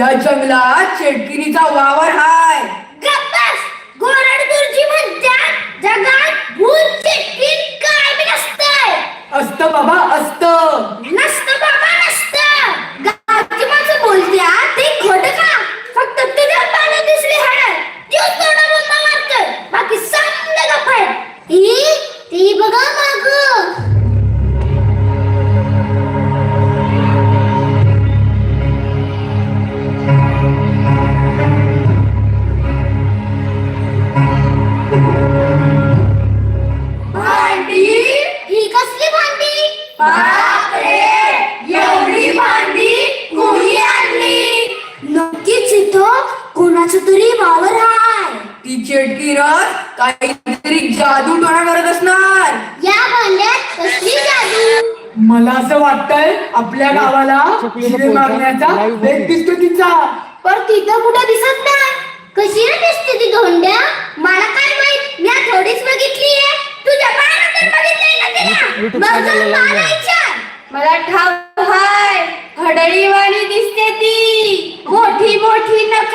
या जंगलात चेटकिनीचा वावर हा. आपल्या गावाला हिरे मागण्याचा भेद दिसतो तिचा पण तिथं कुठं दिसत नाही. कशी रे दिसते ती धोंड्या? मला काय माहीत? मी थोडीच बघितली तुझ्या पायातून बघितलंय ना तिला? YouTube मग channel जाऊन ला मला. विचार. मला ठाव हाय. हडळीवाणी दिसते ती. मोठी मोठी नख.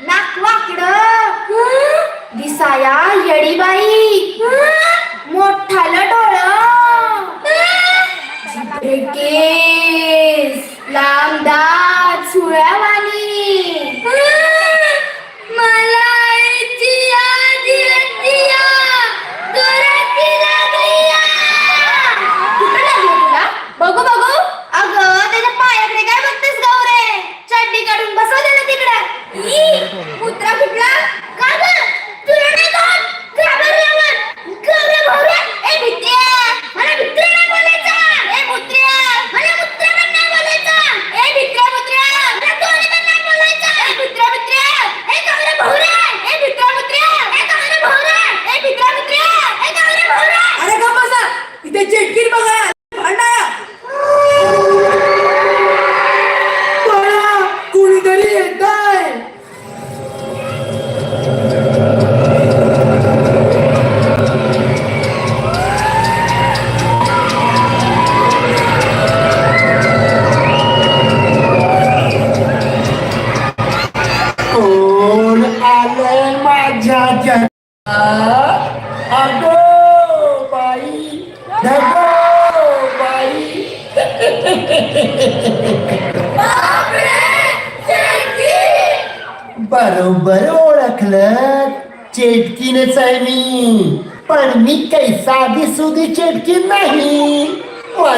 नाक वाकड. दिसाया येडीबाई. मोठालं डोळं लांब दात सुळ्यावानी मला आईची याद येतीया. दुराती लागलीया. कुठं लागली तुला? बघू बघू अगं त्याच्या पायाकडे काय बघतेस गौरे चड्डी काढून बसव दे ना तिकडे ई, कुत्रा कुठला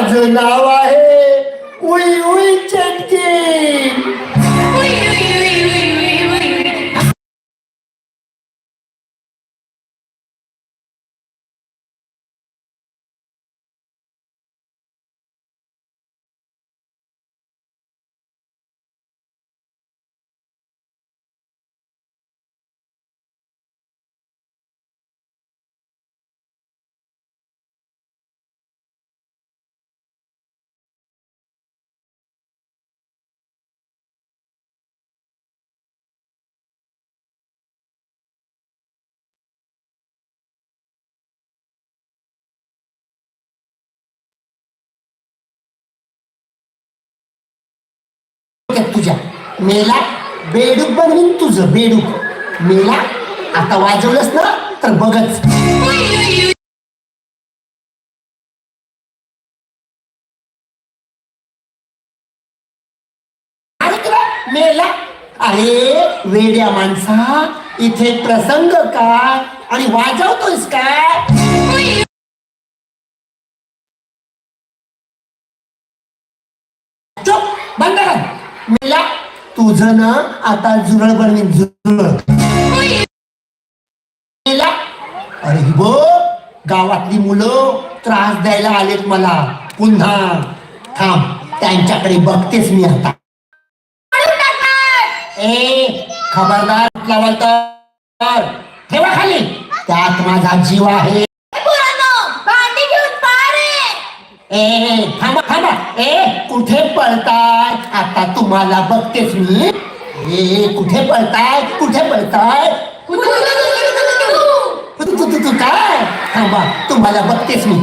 माझं डोक्यात तुझ्या. मेला बेडूक बनवीन तुझं बेडूक. मेला आता वाजवलंस ना तर बघच. मेला. अरे वेड्या माणसा इथे प्रसंग काय? आणि वाजवतोयस काय? बंद कर. मेला. तुझं ना आता जुरळ बनवीन जुरळ. मेला. अरे ही बघ गावातली मुलं त्रास द्यायला आलेत मला. पुन्हा. थांब त्यांच्याकडे बघतेस मी आता. ए खबरदार लावाल तर. ठेवा खाली. त्यात माझा जीव आहे. ए थांबा थांबा. ए कुठे पळताय? आता तुम्हाला बघतेच मी. ए कुठे पळताय? कुठे पळताय? काय थांबा तुम्हाला बघतेच मी.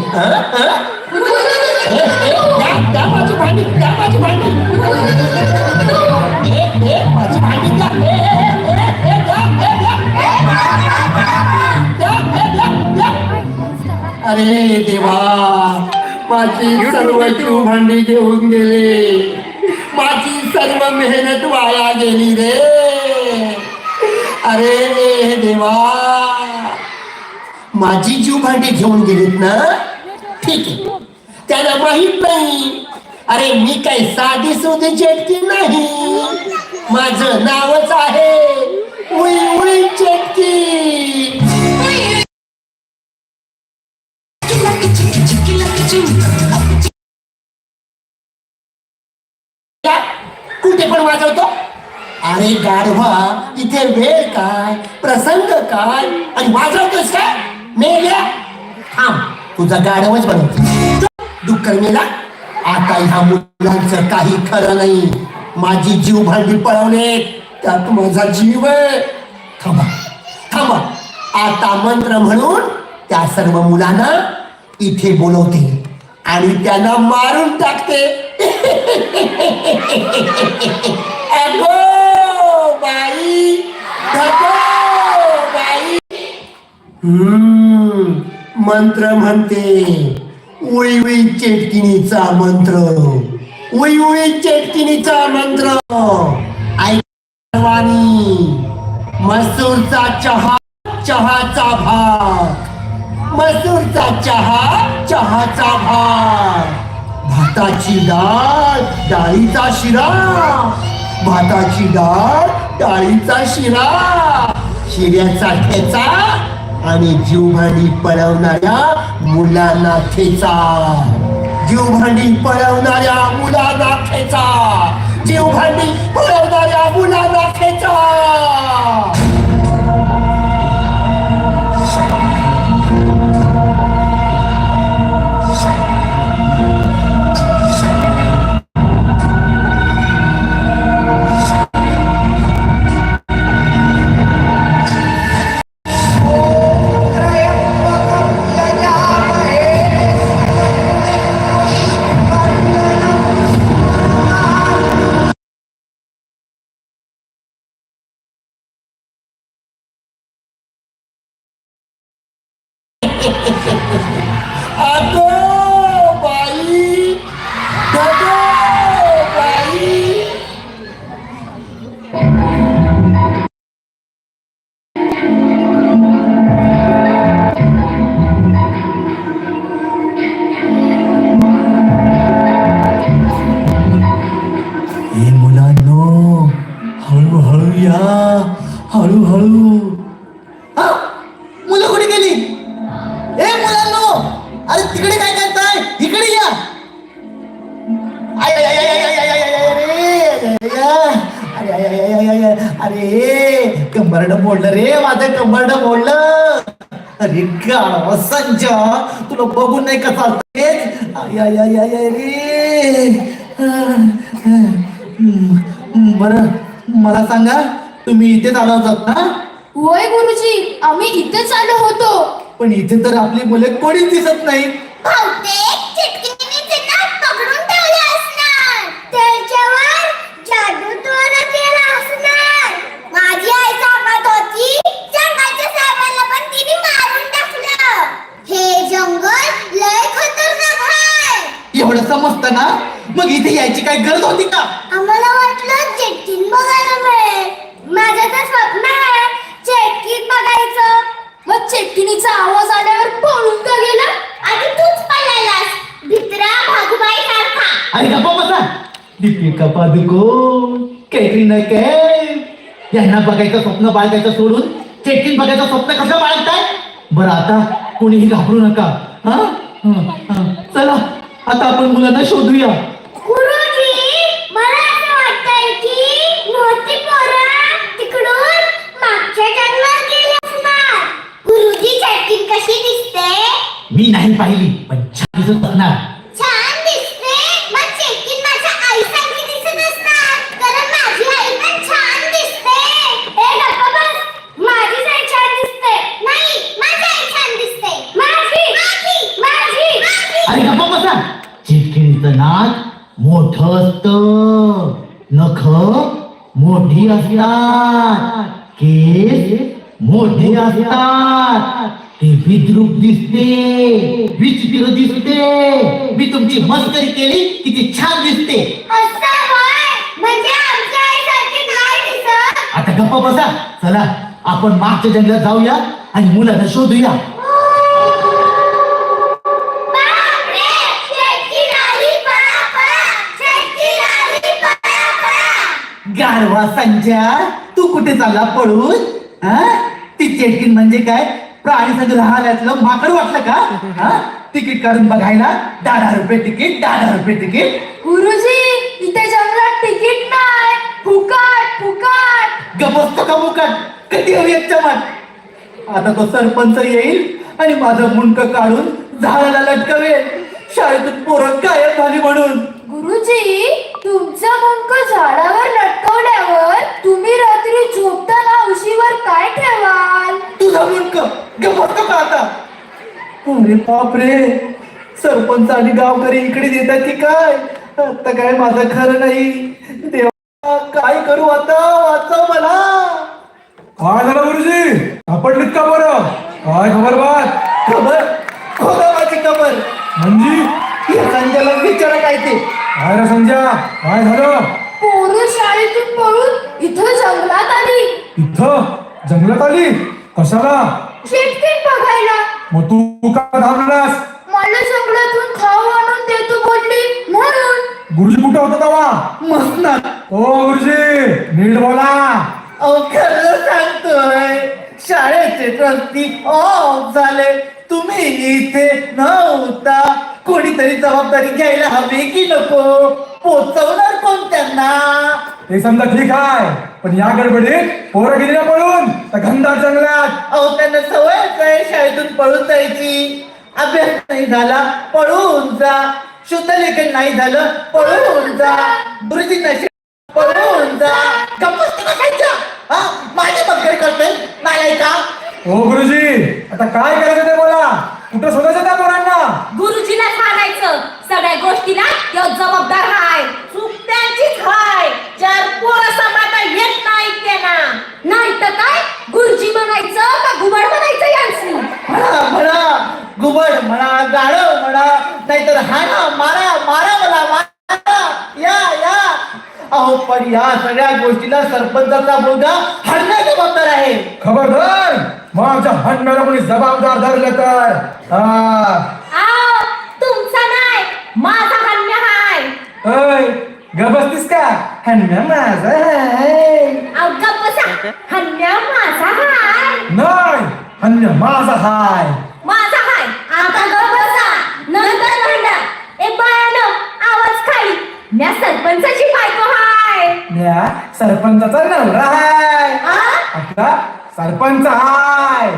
अरे देवा. माझी सर्व जीव भांडी घेऊन गेले. माझी सर्व मेहनत वाया गेली रे. अरे देवा. माझी जीव भांडी घेऊन गेलीत ना? ठीक आहे. त्याला माहीत नाही. अरे मी काही साधी सुधी चेटकी नाही. माझं नावच आहे उई उई चेटकी. कुठे पण वाजवतो अरे गाढवा इथे वेळ काय प्रसंग काय आणि वाजवतोस काय? मेल्या थांब तुझा गाढवच बनवतो. डुक्कर मेला? आता ह्या मुलांचं काही खरं नाही. माझी जीव भांडी पळवणे त्यात माझा जीव आहे. थांबा थांबा. आता मंत्र म्हणून त्या सर्व मुलांना इथे बोलवते. आणि त्यांना मारून टाकते. अगो बाई. बाई. हम्म मंत्र म्हणते. उई उई चेटकिणीचा मंत्र. उई उई चेटकिणीचा मंत्र ऐकवानी मसूरचा चहा चहाचा भात. मसूरचा चहा चहाचा भात. भाताची डाळ डाळीचा शिरा. भाताची डाळ डाळीचा शिरा. शिऱ्याचा ठेचा आणि जीवभांडी पळवणाऱ्या मुलांना ठेचा. जीवभांडी पळवणाऱ्या मुलांना ठेचा. जीवभांडी पळवणाऱ्या मुलांना ठेचा. I don't अरे कंबरड मोडलं रे माझं कंबरड मोडलं. अरे गाढवा संजय तुला बघून नाही का रे बरं मला सांगा तुम्ही इथेच आला होतात ना? होय गुरुजी आम्ही इथेच आलो होतो. पण इथे तर आपली मुले कोणीच दिसत नाही. त्याच्यावर एवढं समजतं ना? मग इथे यायची काय गरज होती का? आम्हाला वाटलं चेटकीन बघायला मिळेल. माझं तर स्वप्न आहे चेटकीन बघायचं. मग चेटकिनीचा आवाज आल्यावर पळून का गेला? आणि तूच पळालास. भित्रा भागुबाई सारखा अरे दीपिका पादुकोण कॅटरीना कैफ? यांना बघायचं स्वप्न बाळगायचं सोडून? चेकिंग बघायचं स्वप्न कसं बाळगताय? बरं आता कोणीही घाबरू नका. हा. चला आता आपण मुलांना शोधूया. चटकीन मी नाही पाहिली पण छान दिसत असणार छान दिसते मग चेकीन माझ्या आईसारखी असत नख मोठी असतात. केस मोठे असतात. ते विद्रूप दिसते. विचित्र दिसते. मी तुमची मस्करी केली की ती छान दिसते. म्हणजे दिसत. आता गप्पा बसा. चला आपण मागच्या जंगलात जाऊया आणि मुलांना शोधूया. गारवा संजय तू कुठे चालला पळून? हा? ती चेटकीन म्हणजे काय? प्राणी संग्रहालयातलं माकड वाटलं का? हा? तिकीट काढून बघायला दहा दहा रुपये तिकीट दहा दहा रुपये तिकीट. गुरुजी इथे जंगलात तिकीट नाही. फुकट फुकट. गमस्त का मुकट कधी हवी एक चमट? आता तो सरपंच येईल आणि माझं मुंडक काढून झाडाला लटकवेल. शाळेतून पोरं गायब झाली म्हणून. गुरुजी तुमचं मुंक झाडावर लटकवल्यावर तुम्ही रात्री झोपताना उशीवर काय ठेवाल? तुझा मुंडक गमस्त का आता. अरे बापरे. सरपंच आणि गावकरी इकडे येतात की काय? आता काय माझं खरं नाही. देवा काय करू आता? वाचव मला. काय झालं गुरुजी? सापडलीत का बरं? काय खबर बात? खबर? काय रे संजय काय झालं? पोरं शाळेतून पळून इथं जंगलात आली. इथं? जंगलात आली? कशाला? शेतकी बघायला. मग तू का थांबलास मला जंगलातून खाऊ आणून देतो बोलली. म्हणून. गुरुजी कुठं होता तेव्हा? मस्त ओ गुरुजी नीट बोला. अहो खरं सांगतोय. शाळेचे ट्रस्टी ऑफ झाले. तुम्ही इथे नव्हता. कोणीतरी जबाबदारी घ्यायला हवी की नको? पोचवणार कोण त्यांना? ते समजा ठीक आहे पण या गडबडीत पोरं गेली ना पळून. त्या घनदाट जंगलात. अहो त्यांना सवयच आहे शाळेतून पळून जायची. अभ्यास नाही झाला पळून जा. शुद्ध लेखन नाही झालं पळून जा. गुरुजी नशी पळून जा. गप्पच हा? माझी मगरी करते नाही का ओ गुरुजी. आता काय करायचं ते बोला. कुठं शोधायचं त्या पोरांना? गुरुजीला सांगायचं सगळ्या गोष्टीला तो जबाबदार हाय चूक त्यांचीच हाय. जर पोरं सांभाळता येत नाही त्यांना. नाही तर काय? गुरुजी म्हणायचं का घुबड म्हणायचं यांची? म्हणा म्हणा. घुबड म्हणा गाढव म्हणा. नाहीतर हाना मारा मारा मला मारा. अहो पण या सगळ्या गोष्टीला सरपंचाचा मुलगा हरण्या जबाबदार आहे. खबरदार माझ्या हंडाला कोणी जबाबदार धरलं तर? हा. आव तुमचा नाही माझा हन्य हाय. अय गबसतीस का? हंडा माझा आहे. अव गप्प बसा हन्य माझा हाय. नाही हन्य माझा हाय. माझा हाय. आता गप्प बसा नंतर भांडा ए खाली म्या सरपंचाची बायको हाय. म्या सरपंचाचा नवरा हाय? आपला सरपंच हाय.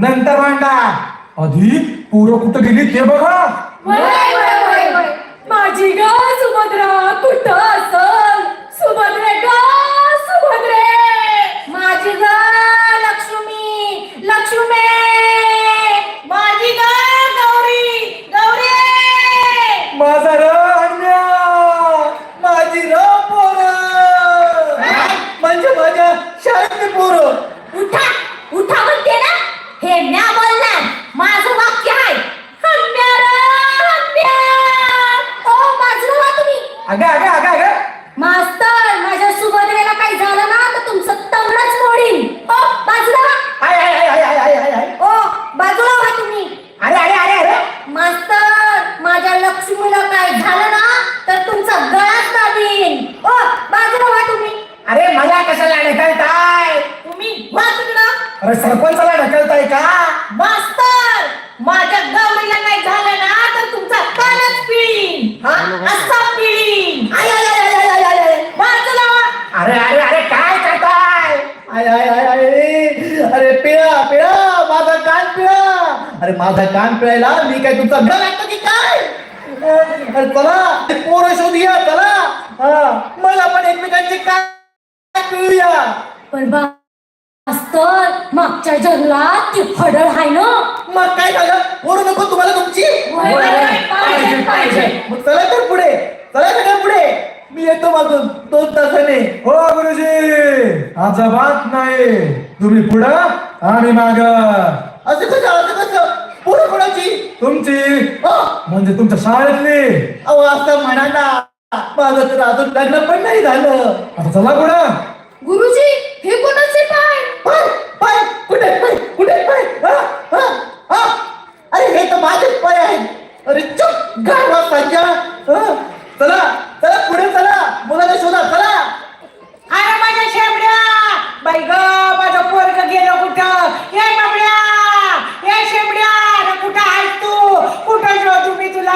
नंतर मांडा आधी पोरं कुठं गेली ते बघा. माझी ग सुभद्रा कुठं असल सुभद्रे ग सुभद्रे माझी ग लक्ष्मी लक्ष्मी माझी ग गौरी गौरी माझा र अन्या माझी र पोरं म्हणजे माझ्या शाळेतली पोरं उठा उठा म्हणते ना हे म्या बोलणार माझं वाक्य आहे हम्या रे, हम्या. ओ बाजूला व्हा तुम्ही अगं अगं अगं अगं मास्तर माझ्या सुभद्रेला काही झालं ना तर तुमचं तंगडच मोडीन ओ बाजूला व्हा. हाय हाय हाय हाय हाय हाय हाय ओ बाजूला व्हा तुम्ही अरे अरे अरे अरे मास्तर माझ्या लक्ष्मीला काय झालं ना तर तुम अरे सरपंचाला ढकलताय का मास्तर माझ्या गवळीला नाही झालं ना तर तुमचा कानच पिळीन हा असा पिळीन आय, आय, आय, आय, आय, आय, आय. बाजूला व्हा. अरे अरे अरे काय करताय आय आय आय आय अरे पिळा पिळा माझा कान पिळा अरे माझा कान पिळायला मी काय तुमचा घर लागतो की काय? अरे चला पोरं शोधूया चला. हा, मग आपण एकमेकांचे कान पिळूया. पण मास्तर मागच्या जंगलात ती फडळ आहे ना. मग काय झालं? पोरं नको तुम्हाला तुमची. होय, होय, होय, पाहिजे, पाहिजे. मग चला तर पुढे. चला तर पुढे. मी येतो मागून. दोन तासाने. हो गुरुजी. अजिबात नाही तुम्ही पुढं आणि माग. असं कसं पोरं कोणाची? तुमची. म्हणजे तुमच्या शाळेतली. अहो असं म्हणा ना माझं तर अजून लग्न पण नाही झालं. आता चला पुढं. गुरुजी हे कोणाचे पाय? पाय पाय. कुठे? पाय. कुठे? पाय. हा, हा, हा. अरे हे तर माझेच पाय आहेत. अरे चुप. गाढवा संजय हा, चला चला पुढे चला. मुलाला शोधा चला. अरे माझ्या शेंबड्या. बाई ग माझं पोरग गेलं कुठं? ये बाबड्या. ये शेंबड्या. कुठं कुठं शोधू मी तुला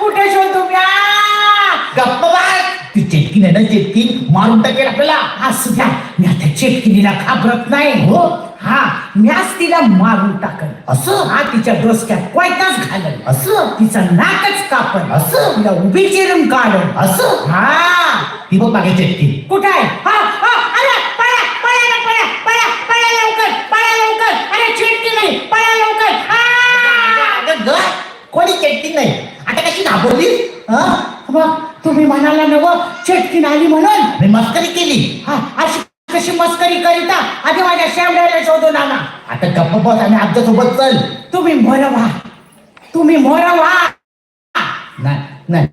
कुठे शोधू मी आ? गप्प बाय ती चेटकीन आहे ना चेटकीन मारून टाकेल आपल्याला. असू द्या मी आता चेटकिनीला घाबरत नाही. हो? हा मी आज तिला मारून टाकल. असं? हा तिच्या डोसक्यात कोयताच घालल. असं? तिचं नाकच कापल. असं? तिला उभी चिरून काढल. असं? हा. ती बघ मागे चेटकी. कुठं आहे? हा हा अरे पळा पळा ना, पळा पळा पळा लवकर पळा लवकर अरे चिटकी नाही पळा लवकर आ! अगं ग, कोणी चेटकी नाही. आता कशी घाबरली? हा? मग तुम्ही म्हणाला नव चटकीन आली म्हणून. मी मस्करी केली. हा अशी कशी मस्करी करीता? आधी माझ्या शेंबड्याला शोधून आणा. आता गप्प बस आणि आमच्यासोबत चल. तुम्ही मोर व्हा तुम्ही मोर व्हा नाही नाही.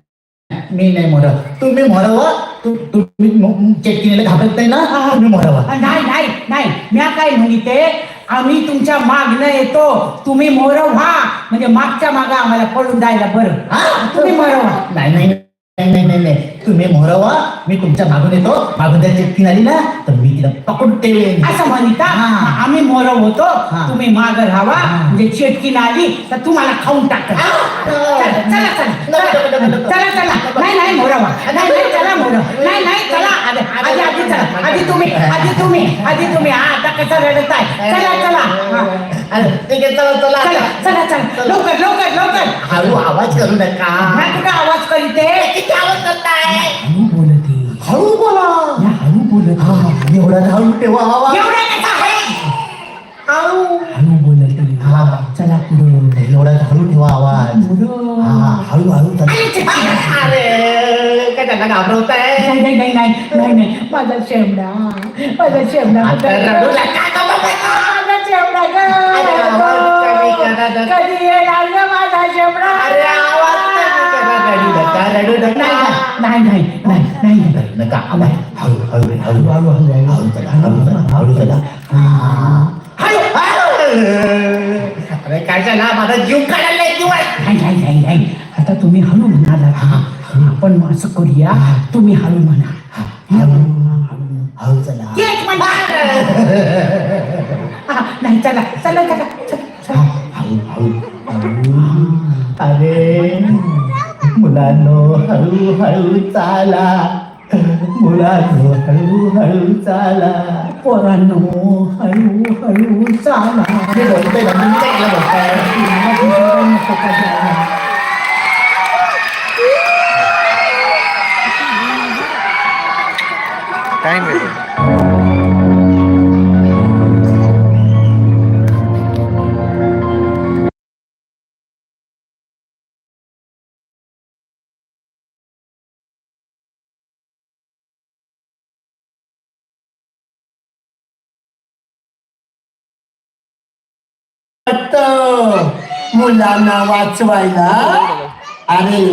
मी नाही मोर तुम्ही मोरवा. तुम्ही चेटकीनेला घाबरत नाही ना? तुम्ही मोरवा. नाही नाही नाही. मी काय म्हणते? आम्ही तुमच्या मागणं येतो. तुम्ही मोर व्हा. म्हणजे मागच्या मागा आम्हाला पळून जायला बरं. हा? तुम्ही मोर व्हा. नाही नाही नाही नाही नाही नाही. तुम्ही मोरवा मी तुमच्या मागून येतो. मागून जर चेटकीन आली ना तर मी तिला पकडून ठेवेन. असं म्हणता हा. आम्ही मोर होतो. हा. तुम्ही माग राहावा. हा. म्हणजे चेटकीन आली तर तुम्हाला खाऊन टाक चला चला चला चला चला नाही नाही मोरा व्हा. नाही नाही चला मोर. नाही नाही चला. आधी आधी आधी चला. आधी तुम्ही आधी तुम्ही आधी तुम्ही. हा आता कसं रडत आहे? चला चला. हा. अरे, ठीक आहे चला चला. चला चला चला. लवकर लवकर लवकर. हळू आवाज करू नका. कुठं आवाज करीते किती आवाज करताय? हळू बोलते हळू बोला या हळू बोलत हा, एवढा हळू ठेवा आवाज एवढा कसा आहे हळू हळू बोलते हा चला पुढं एवढा हळू ठेवा आवाज पुढं. हा हळू हळू चला. अरे, चिटकी. अरे काय त्यांना घाबरवताय नाही नाही नाही नाही नाही नाही माझा शेवडा माझा शेवडा आता रडू नका का बाबा? माझा शेवडा ग अरे, आवाज कमी करा जरा. कधी येणार ग माझा शेवडा अरे आवाज कमी करा, रडू नका रडू नका नाही नाही नाही नका आवाज हळू हळू हळू हळू हळू हळू चला हळू चला हळू चला अरे काय झाला माझा जीव काढायला नाही नाही आता तुम्ही हळू म्हणाला आपण असं करूया तुम्ही हळू म्हणा हळू चला एक. हा, नाही चला चला चला हळू हळू अरे मुलांनो हळू हळू चाला मुलांनो हळू हळू चाला पोरांनो हळू हळू चाला हे बोलतोय ना, मी काय ऐकलं बोलतोय? टाइम मुलांना वाचवायला. अरे